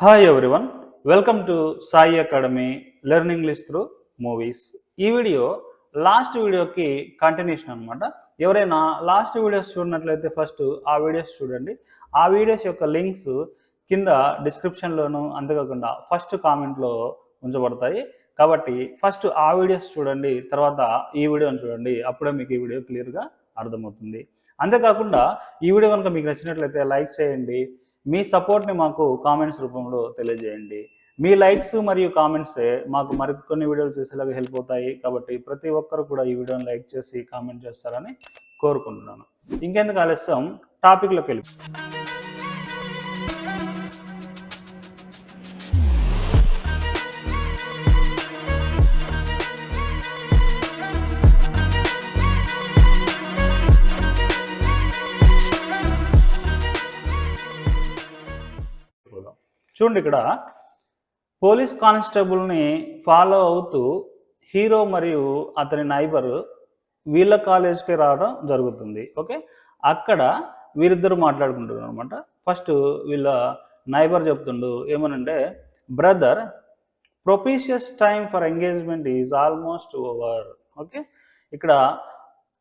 Hi everyone welcome to Sai academy learn English through movies ఈ video last వీడియోకి continuation అనమాట ఎవరైనా last videos చూడనట్లయితే ఫస్ట్ ఆ వీడియోస్ చూడండి. ఆ వీడియోస్ యొక్క లింక్స్ కింద డిస్క్రిప్షన్లోను అంతేకాకుండా ఫస్ట్ కామెంట్లో ఉంచబడతాయి. కాబట్టి ఫస్ట్ ఆ వీడియోస్ చూడండి తర్వాత ఈ వీడియోని చూడండి. అప్పుడే మీకు ఈ వీడియో క్లియర్గా అర్థమవుతుంది. అంతేకాకుండా ఈ వీడియో కనుక మీకు నచ్చినట్లయితే లైక్ చేయండి. మీ సపోర్ట్ని మాకు కామెంట్స్ రూపంలో తెలియజేయండి. మీ లైక్స్ మరియు కామెంట్సే మాకు మరికొన్ని వీడియోలు చేసేలాగా హెల్ప్ అవుతాయి. కాబట్టి ప్రతి ఒక్కరు కూడా ఈ వీడియోని లైక్ చేసి కామెంట్ చేస్తారని కోరుకుంటున్నాను. ఇంకెందుకు ఆలస్యం? టాపిక్లోకి వెళ్ళి చూడండి ఇక్కడ. పోలీస్ కానిస్టేబుల్ని ఫాలో అవుతూ హీరో మరియు అతని నైబర్ వీళ్ళ కాలేజ్కి రావడం జరుగుతుంది. ఓకే? అక్కడ వీరిద్దరు మాట్లాడుకుంటున్నారు అనమాట ఫస్ట్ వీళ్ళ నైబర్ చెప్తుండు ఏమనంటే brother propitious time for engagement is almost over. Okay? ఇక్కడ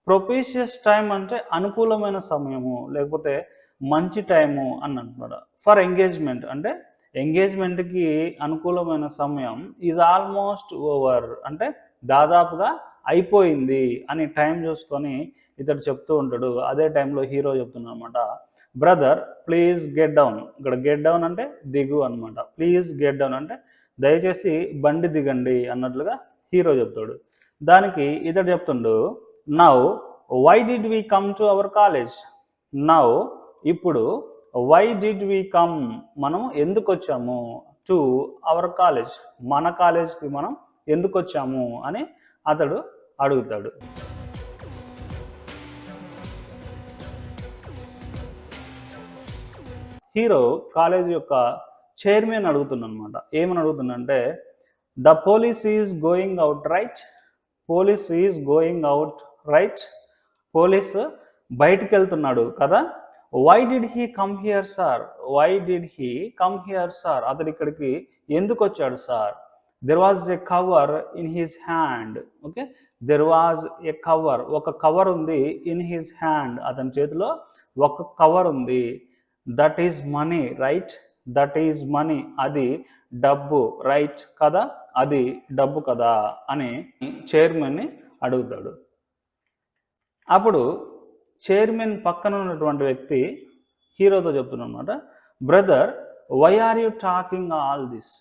ప్రొపీషియస్ టైం అంటే అనుకూలమైన సమయము లేకపోతే మంచి టైము అని అంటున్నాడు ఫర్ ఎంగేజ్మెంట్ అంటే ఎంగేజ్మెంట్కి అనుకూలమైన సమయం ఈజ్ ఆల్మోస్ట్ ఓవర్ అంటే దాదాపుగా అయిపోయింది అని టైం చూసుకొని ఇతడు చెప్తూ ఉంటాడు. అదే టైంలో హీరో చెప్తున్నాడు అనమాట బ్రదర్ ప్లీజ్ గెట్ డౌన్. ఇక్కడ గెట్ డౌన్ అంటే దిగు అనమాట ప్లీజ్ గెట్ డౌన్ అంటే దయచేసి బండి దిగండి అన్నట్లుగా హీరో చెప్తాడు. దానికి ఇతడు చెప్తుండు now why did we come to our college now ఇప్పుడు వై డిడ్ వి కమ్ మనం ఎందుకు వచ్చాము? టు అవర్ కాలేజ్ మన కాలేజ్కి మనం ఎందుకు వచ్చాము? అని అతడు అడుగుతాడు. హీరో కాలేజ్ యొక్క చైర్మన్ అడుగుతుందనమాట ఏమని అడుగుతుందంటే the police is going out right police is going out right police బయటికి వెళ్తున్నాడు కదా. Why did he come here sir why did he come here sir అతడు ఇక్కడికి ఎందుకు వచ్చాడు sir there was a cover in his hand okay there was a cover ఒక cover ఉంది in his hand అతని చేతిలో ఒక కవర్ ఉంది. That is money right that is money అది డబ్బు రైట్ కదా? అది డబ్బు కదా? అని చైర్మన్ని అడుగుతాడు. అప్పుడు చైర్మన్ పక్కన ఉన్నటువంటి వ్యక్తి హీరోతో చెప్తున్నమాట brother why are you talking all this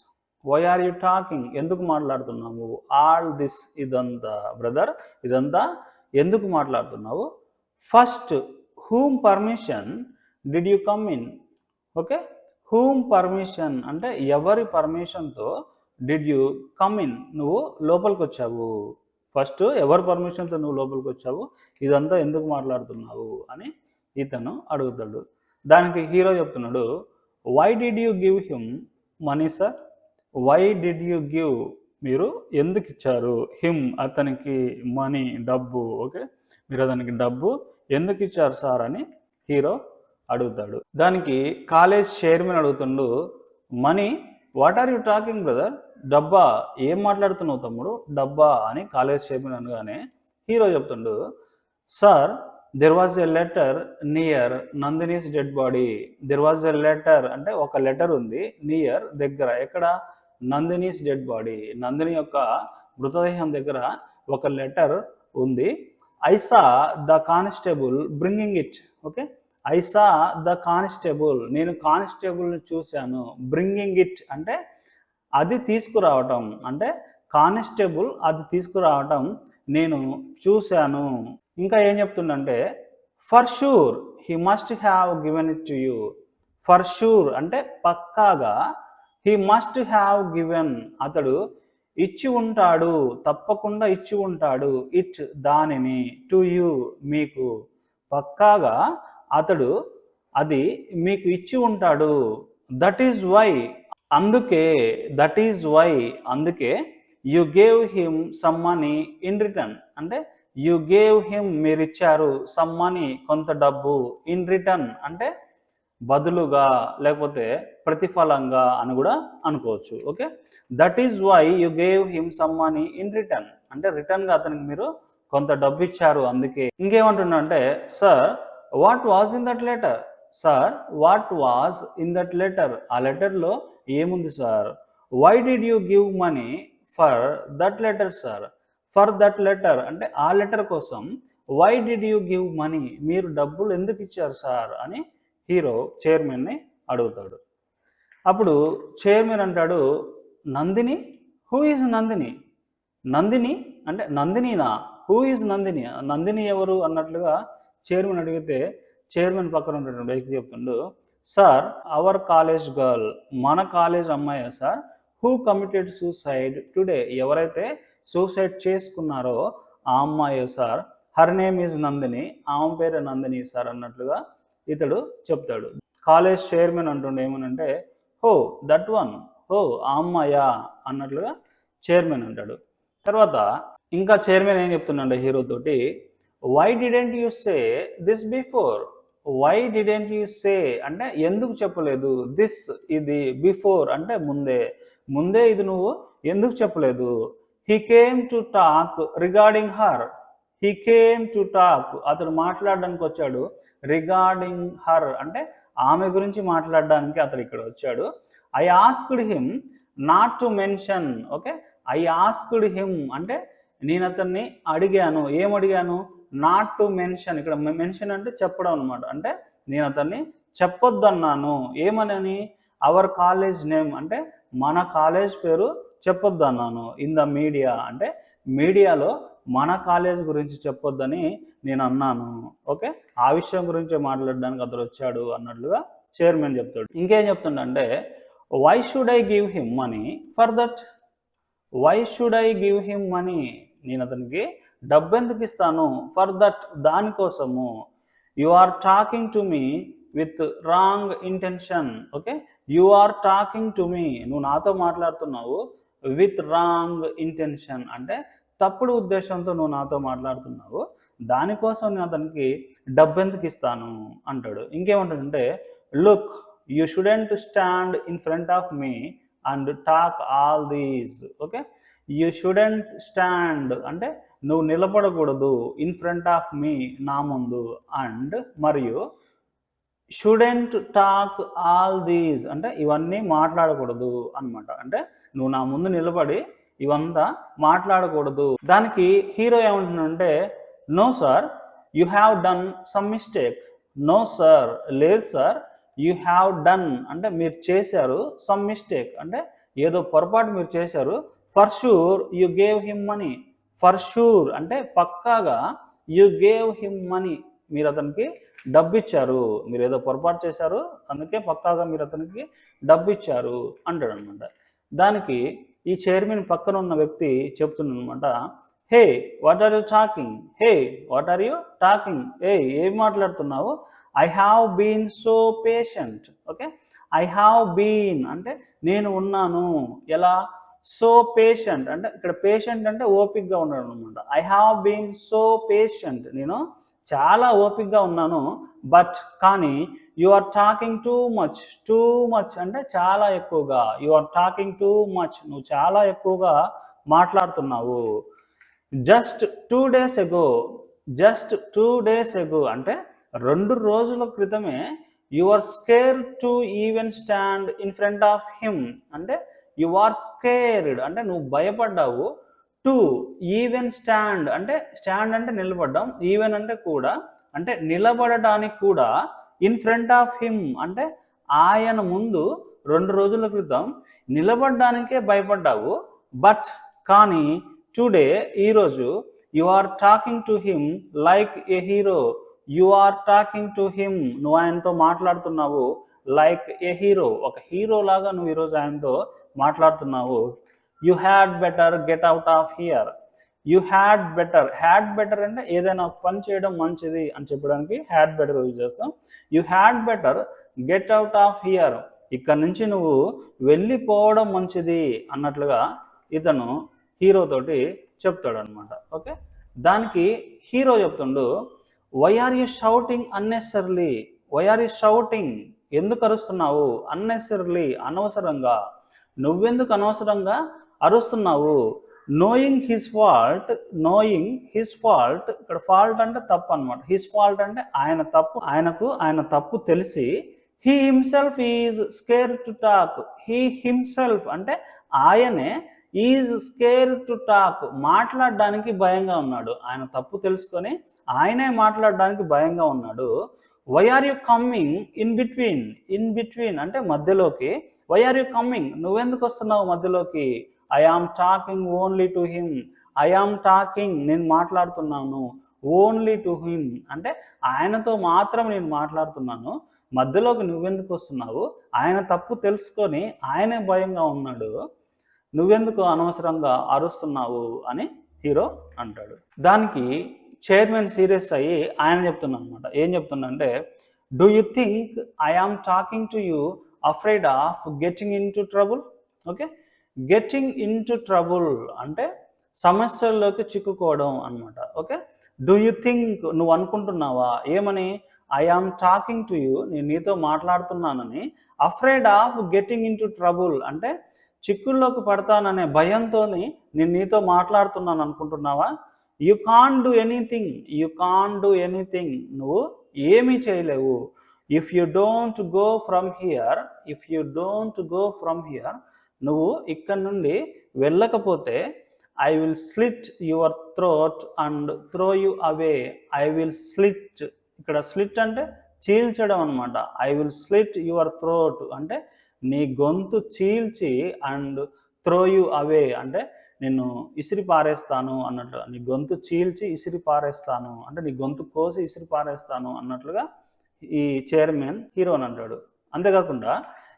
why are you talking ఎందుకు మాట్లాడుతున్నావు? ఆల్ దిస్ ఇదంతా బ్రదర్ ఇదంతా ఎందుకు మాట్లాడుతున్నావు? First whom permission did you come in okay whom permission అంటే ఎవరి పర్మిషన్తో డిడ్ యు కమ్ ఇన్ నువ్వు లోపలికి వచ్చావు ఫస్ట్ ఎవరి పర్మిషన్తో నువ్వు లోపలికి వచ్చావు ఇదంతా ఎందుకు మాట్లాడుతున్నావు అని ఇతను అడుగుతాడు. దానికి హీరో చెప్తున్నాడు why did you give him money sir why did you give మీరు ఎందుకు ఇచ్చారు? హిమ్ అతనికి మనీ డబ్బు ఓకే? మీరు అతనికి డబ్బు ఎందుకు ఇచ్చారు సార్ అని హీరో అడుగుతాడు. దానికి కాలేజ్ చైర్మన్ అడుగుతుండు money what are you talking brother? డబ్బా ఏం మాట్లాడుతున్నావు తమ్ముడు? డబ్బా అని కాలేజ్ చెప్పినగానే అనగానే హీరో చెప్తుండు sir there was a letter near Nandini's dead body there was a letter అంటే ఒక లెటర్ ఉంది నియర్ దగ్గర. ఎక్కడ? నందినీస్ డెడ్ బాడీ నందిని యొక్క మృతదేహం దగ్గర ఒక లెటర్ ఉంది. I saw the constable bringing it okay I saw the constable నేను కానిస్టేబుల్ని చూశాను. బ్రింగింగ్ ఇట్ అంటే అది తీసుకురావటం. అంటే కానిస్టేబుల్ అది తీసుకురావటం నేను చూశాను. ఇంకా ఏం చెప్తుండంటే for sure he must have given it to you for sure అంటే పక్కాగా హీ మస్ట్ హ్యావ్ గివెన్ అతడు ఇచ్చి ఉంటాడు. తప్పకుండా ఇచ్చి ఉంటాడు. ఇట్ దానిని టు యూ మీకు పక్కాగా అతడు అది మీకు ఇచ్చి ఉంటాడు. దట్ ఈజ్ వై అందుకే దట్ ఈజ్ వై అందుకే you gave him some money in return అంటే యు గేవ్ హిమ్ మీరు ఇచ్చారు సమ్ మనీ కొంత డబ్బు ఇన్ రిటర్న్ అంటే బదులుగా లేకపోతే ప్రతిఫలంగా అని కూడా అనుకోవచ్చు. Okay that is why you gave him some money in return అంటే రిటర్న్గా అతనికి మీరు కొంత డబ్బు ఇచ్చారు అందుకే. ఇంకేమంటున్నా అంటే sir what was in that letter sir what was in that letter ఆ లెటర్లో ఏముంది sir why did you give money for that letter sir for that letter అంటే ఆ లెటర్ కోసం why did you give money మీరు డబ్బులు ఎందుకు ఇచ్చారు సార్ అని హీరో చైర్మన్ని అడుగుతాడు. అప్పుడు చైర్మన్ అంటాడు నందిని హూ ఈజ్ నందిని? నందిని అంటే నందినినా? Who is Nandini? నందిని ఎవరు? అన్నట్లుగా చైర్మన్ అడిగితే చైర్మన్ పక్కన ఉన్నటువంటి వ్యక్తి చెప్తుండు సార్ అవర్ కాలేజ్ గర్ల్ మన కాలేజ్ అమ్మాయి sir? Who committed suicide today ఎవరైతే సూసైడ్ చేసుకున్నారో ఆ అమ్మాయి sir? Her name is Nandini ఆమె పేరు నందిని సార్ అన్నట్లుగా ఇతడు చెప్తాడు. కాలేజ్ చైర్మన్ అంటుండే ఏమనంటే హో దట్ వన్ హో ఆ అమ్మాయా అన్నట్లుగా చైర్మన్ అంటాడు. తర్వాత ఇంకా చైర్మన్ ఏం చెప్తున్నాడు హీరో తోటి why didn't you say this before why didn't you say అంటే ఎందుకు చెప్పలేదు? దిస్ ఇది బిఫోర్ అంటే ముందే. ముందే ఇది నువ్వు ఎందుకు చెప్పలేదు? He came to talk regarding her he came to talk అతడు మాట్లాడడానికి వచ్చాడు. రిగార్డింగ్ హర్ అంటే ఆమె గురించి మాట్లాడడానికి అతడు ఇక్కడ వచ్చాడు. I asked him not to mention okay I asked him అంటే నేను అతన్ని అడిగాను. ఏం అడిగాను? నాట్ టు మెన్షన్ ఇక్కడ మెన్షన్ అంటే చెప్పడం అనమాట అంటే నేను అతన్ని చెప్పొద్దు అన్నాను ఏమనని? అవర్ కాలేజ్ నేమ్ అంటే మన కాలేజ్ పేరు చెప్పొద్దు అన్నాను ఇన్ ద మీడియా అంటే మీడియాలో మన కాలేజ్ గురించి చెప్పొద్దని నేను అన్నాను. ఓకే? ఆ విషయం గురించి మాట్లాడడానికి అతడు వచ్చాడు అన్నట్లుగా చైర్మన్ చెప్తాడు. ఇంకేం చెప్తుండంటే why should I give him money for that why should I give him money నేను అతనికి డబ్బు ఎందుకు ఇస్తాను ఫర్ దట్ దానికోసము. You are talking to me with wrong intention okay you are talking to me నువ్వు నాతో మాట్లాడుతున్నావు విత్ రాంగ్ ఇంటెన్షన్ అంటే తప్పుడు ఉద్దేశంతో నువ్వు నాతో మాట్లాడుతున్నావు. దానికోసం నేను అతనికి డబ్బు ఎందుకు ఇస్తాను అంటాడు. ఇంకేమంటాడంటే look you shouldn't stand in front of me and talk all these okay you shouldn't stand అంటే నువ్వు నిలబడకూడదు ఇన్ ఫ్రంట్ ఆఫ్ మీ నా ముందు అండ్ మరియు షుడెంట్ టాక్ ఆల్ దీస్ అంటే ఇవన్నీ మాట్లాడకూడదు అన్నమాట. అంటే నువ్వు నా ముందు నిలబడి ఇవంతా మాట్లాడకూడదు. దానికి హీరో ఏమంటుందంటే no sir you have done some mistake no sir లేదు సార్ యు హ్యావ్ డన్ అంటే మీరు చేశారు సమ్ మిస్టేక్ అంటే ఏదో పొరపాటు మీరు చేశారు for sure you gave him money for sure అంటే పక్కాగా యు గేవ్ హిమ్ మనీ మీరు అతనికి డబ్బు ఇచ్చారు మీరు ఏదో పొరపాటు చేశారు అందుకే పక్కాగా మీరు అతనికి డబ్బు ఇచ్చారు అంటాడు అనమాట దానికి ఈ చైర్మన్ పక్కన ఉన్న వ్యక్తి చెప్తుందనమాట hey what are you talking hey what are you talking ఏ ఏం మాట్లాడుతున్నావు? I have been so patient okay I have been అంటే నేను ఉన్నాను. ఎలా? సో పేషెంట్ అంటే ఇక్కడ పేషెంట్ అంటే ఓపిక్గా ఉన్నాడు అనమాట I have been so patient నేను చాలా ఓపిక్గా ఉన్నాను బట్ కానీ you are talking too much too much అంటే చాలా ఎక్కువగా you are talking too much నువ్వు చాలా ఎక్కువగా మాట్లాడుతున్నావు. Just two days ago just two days ago అంటే రెండు రోజుల క్రితమే you are scare to even stand in front of him అంటే యు ఆర్ స్కేర్డ్ అంటే నువ్వు భయపడ్డావు. టు ఈవెన్ స్టాండ్ అంటే స్టాండ్ అంటే నిలబడ్డాం. ఈవెన్ అంటే కూడా. అంటే నిలబడటానికి కూడా ఇన్ ఫ్రంట్ ఆఫ్ హిమ్ అంటే ఆయన ముందు రెండు రోజుల క్రితం నిలబడ్డానికే భయపడ్డావు. బట్ కానీ టుడే ఈరోజు you are talking to him like a hero you are talking to him నువ్వు ఆయనతో మాట్లాడుతున్నావు లైక్ ఏ హీరో ఒక హీరో లాగా నువ్వు ఈరోజు ఆయనతో మాట్లాడుతున్నావు. You had better get out of here you had better had better అంటే ఏదైనా పని చేయడం మంచిది అని చెప్పడానికి హ్యాడ్ బెటర్ యూజ్ చేస్తాం. You had better get out of here ఇక్కడ నుంచి నువ్వు వెళ్ళిపోవడం మంచిది అన్నట్లుగా ఇతను హీరోతోటి చెప్తాడు అనమాట ఓకే దానికి హీరో చెప్తుండు why are you shouting unnecessarily why are you shouting ఎందుకు అరుస్తున్నావు? అన్నెసర్లీ అనవసరంగా. నువ్వెందుకు అనవసరంగా అరుస్తున్నావు? Knowing his fault knowing his fault ఇక్కడ ఫాల్ట్ అంటే తప్పు అనమాట హిస్ ఫాల్ట్ అంటే ఆయన తప్పు ఆయనకు ఆయన తప్పు తెలిసి he himself is scare to talk he himself అంటే ఆయనే ఈజ్ స్కేర్ టు టాక్ మాట్లాడడానికి భయంగా ఉన్నాడు. ఆయన తప్పు తెలుసుకొని ఆయనే మాట్లాడడానికి భయంగా ఉన్నాడు. Why are you coming in between in between అంటే మధ్యలోకి. వై ఆర్ యు కమ్మింగ్ నువ్వెందుకు వస్తున్నావు మధ్యలోకి? I am talking only to him I am talking నేను మాట్లాడుతున్నాను ఓన్లీ టు హిమ్ అంటే ఆయనతో మాత్రం నేను మాట్లాడుతున్నాను. మధ్యలోకి నువ్వెందుకు వస్తున్నావు? ఆయన తప్పు తెలుసుకొని ఆయనే భయంగా ఉన్నాడు. నువ్వెందుకు అనవసరంగా అరుస్తున్నావు అని హీరో అంటాడు. దానికి చైర్మన్ సీరియస్ అయ్యి ఆయన చెప్తున్నా అనమాట ఏం చెప్తున్నా అంటే do you think I am talking to you afraid of getting into trouble okay getting into trouble అంటే సమస్యల్లోకి చిక్కుకోవడం అనమాట ఓకే డూ యూ థింక్ నువ్వు అనుకుంటున్నావా? ఏమని? I am talking to you నేను నీతో మాట్లాడుతున్నానని. Afraid of getting into trouble అంటే చిక్కుల్లోకి పడతాననే భయంతో నేను నీతో మాట్లాడుతున్నాను అనుకుంటున్నావా you can do anything you can do anything నువ్వు ఏమీ చేయలేవు. If you don't go from here if you don't go from here నువ్వు ఇక్కడ నుండి వెళ్ళకపోతే I will slit your throat and throw you away I will slit ఇక్కడ slit అంటే చీల్చడం అనమాట I will slit your throat అంటే నీ గొంతు చీల్చి అండ్ త్రో యు అవే అంటే నిన్ను ఇసిరి పారేస్తాను అన్నట్లు నీ గొంతు చీల్చి ఇసిరి పారేస్తాను అంటే నీ గొంతు కోసి ఇసిరి పారేస్తాను అన్నట్లుగా ఈ చైర్మన్ హీరోని అంటాడు. అంతేకాకుండా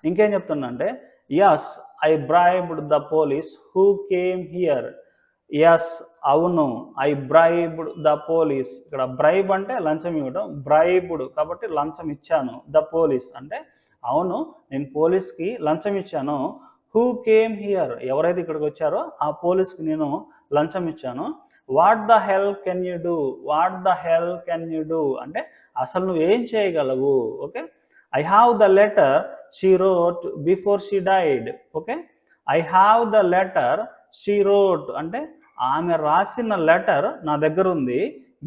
ఇంకేం చెప్తున్నా yes I bribed the police who came here yes అవును ఐ బ్రైబ్డ్ ద పోలీస్ ఇక్కడ బ్రైబ్ అంటే లంచం ఇవ్వడం బ్రైబ్డ్ కాబట్టి లంచం ఇచ్చాను ద పోలీస్ అంటే అవును నేను పోలీస్కి లంచం ఇచ్చాను హూ కేమ్ హియర్ ఎవరైతే ఇక్కడికి వచ్చారో ఆ పోలీస్కి నేను లంచం ఇచ్చాను. What the hell can you do what the hell can you do అంటే అసలు నువ్వు ఏం చేయగలవు? Okay I have the letter she wrote before she died okay I have the letter she wrote అంటే ఆమె రాసిన లెటర్ నా దగ్గర ఉంది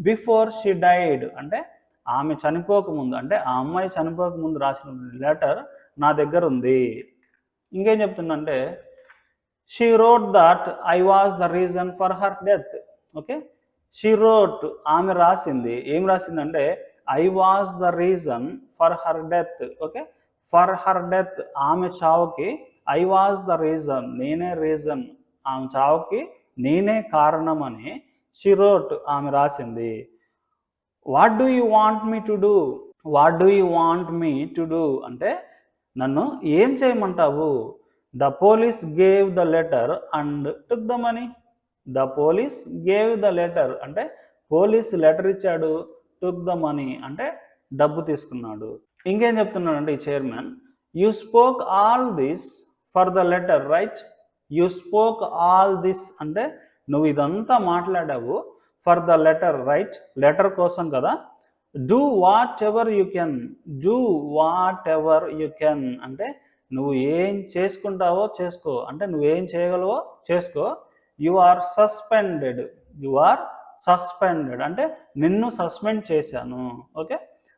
బిఫోర్ షీ డైడ్ అంటే ఆమె చనిపోకముందు అంటే ఆ అమ్మాయి చనిపోకముందు రాసిన లెటర్ నా దగ్గర ఉంది. ఇంకేం చెప్తుందంటే she wrote that I was the reason for her death okay she wrote ఆమె రాసింది. ఏం రాసిందంటే I was the reason for her death okay for her death ఆమె చావుకి ఐ వాజ్ ద రీజన్ నేనే రీజన్ ఆమె చావుకి నేనే కారణం అని షీ రోట్ ఆమె రాసింది. What do you want me to do what do you want me to do అంటే నన్ను ఏం చేయమంటావు? The police gave the letter and took the money. The police gave the letter అంటే పోలీస్ లెటర్ ఇచ్చాడు took the money అంటే డబ్బు తీసుకున్నాడు. ఇంకేం చెప్తున్నాడు అంటే ఈ chairman you spoke all this for the letter right you spoke all this అంటే నువ్వు ఇదంతా మాట్లాడావు for the letter right letter కోసం కదా do whatever you can do whatever you can అంటే నువ్వు ఏం చేసుకుంటావో చేసుకో. అంటే నువ్వేం చేయగలవో చేసుకో. You are suspended you are suspended అంటే నిన్ను సస్పెండ్ చేశాను. Okay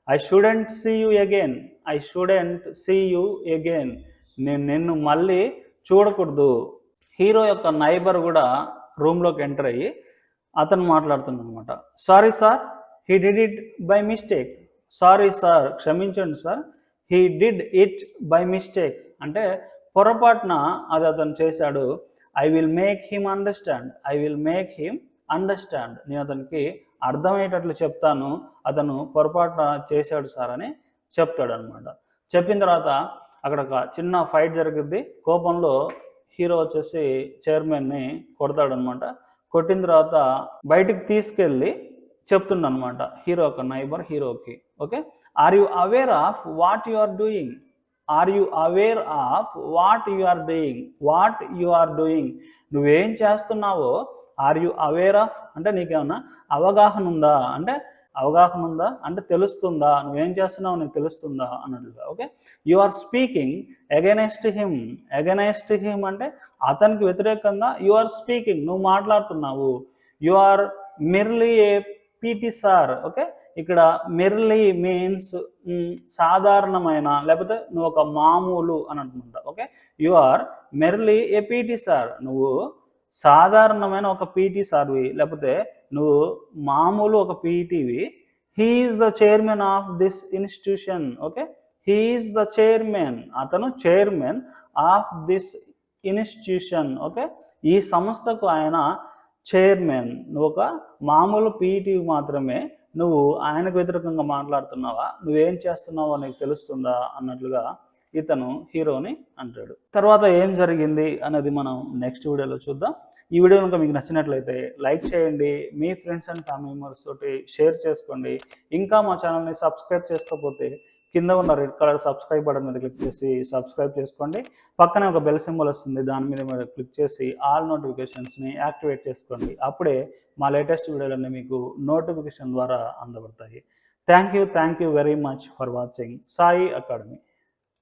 I shouldn't see you again I shouldn't see you again నేను నిన్ను మళ్ళీ చూడకూడదు. హీరో యొక్క నైబర్ కూడా రూమ్లోకి ఎంటర్ అయ్యి అతను మాట్లాడుతున్నాడు అనమాట sorry sir he did it by mistake sorry sir క్షమించండి sir he did it by mistake అంటే పొరపాటున అది అతను చేశాడు. I will make him understand I will make him understand నేను అతనికి అర్థమయ్యేటట్లు చెప్తాను. అతను పొరపాటున చేశాడు సార్ అని చెప్తాడు అనమాట చెప్పిన తర్వాత అక్కడ ఒక చిన్న ఫైట్ జరుగుద్ది. కోపంలో హీరో వచ్చేసి చైర్మన్ని కొడతాడనమాట కొట్టిన తర్వాత బయటికి తీసుకెళ్ళి చెప్తుండనమాట హీరో ఒక నైబర్ హీరోకి okay are you aware of what you are doing are you aware of what you are doing what you are doing నువ్వేం చేస్తున్నావో ఆర్ యు అవేర్ ఆఫ్ అంటే నీకేమన్నా అవగాహన ఉందా? అంటే అవగాహన ఉందా? అంటే తెలుస్తుందా? నువ్వేం చేస్తున్నావు నీకు తెలుస్తుందా? అన్నట్లుగా. Okay you are speaking against him against him అంటే అతనికి వ్యతిరేకంగా యు ఆర్ స్పీకింగ్ నువ్వు మాట్లాడుతున్నావు. You are merely a PT sir okay ఇక్కడ మెర్లీ మీన్స్ mm, సాధారణమైన లేకపోతే నువ్వు ఒక మామూలు అని అంటున్నా okay you are merely a PT sir నువ్వు సాధారణమైన ఒక పీటీ సార్వి లేకపోతే నువ్వు మామూలు ఒక పీటీవి he's the chairman of this institution okay he's the chairman అతను chairman of this institution okay ఈ సంస్థకు ఆయన చైర్మన్. నువ్వు ఒక మామూలు పీఈటీ మాత్రమే నువ్వు ఆయనకు వ్యతిరేకంగా మాట్లాడుతున్నావా? నువ్వేం చేస్తున్నావో నీకు తెలుస్తుందా? అన్నట్లుగా ఇతను హీరోని అంటాడు. తర్వాత ఏం జరిగింది అనేది మనం నెక్స్ట్ వీడియోలో చూద్దాం. ఈ వీడియో కనుక మీకు నచ్చినట్లయితే లైక్ చేయండి మీ ఫ్రెండ్స్ అండ్ ఫ్యామిలీ మెంబర్స్ తోటి షేర్ చేసుకోండి. ఇంకా మా ఛానల్ని సబ్స్క్రైబ్ చేసుకోకపోతే కింద ఉన్న రెడ్ కలర్ సబ్స్క్రైబ్ బటన్ మీద క్లిక్ చేసి సబ్స్క్రైబ్ చేసుకోండి. పక్కనే ఒక బెల్ సింబల్ వస్తుంది దాని మీద మీరు క్లిక్ చేసి ఆల్ నోటిఫికేషన్స్ని యాక్టివేట్ చేసుకోండి. అప్పుడే మా లేటెస్ట్ వీడియోలన్నీ మీకు నోటిఫికేషన్ ద్వారా అందబడతాయి. Thank you thank you very much for watching. Sai academy.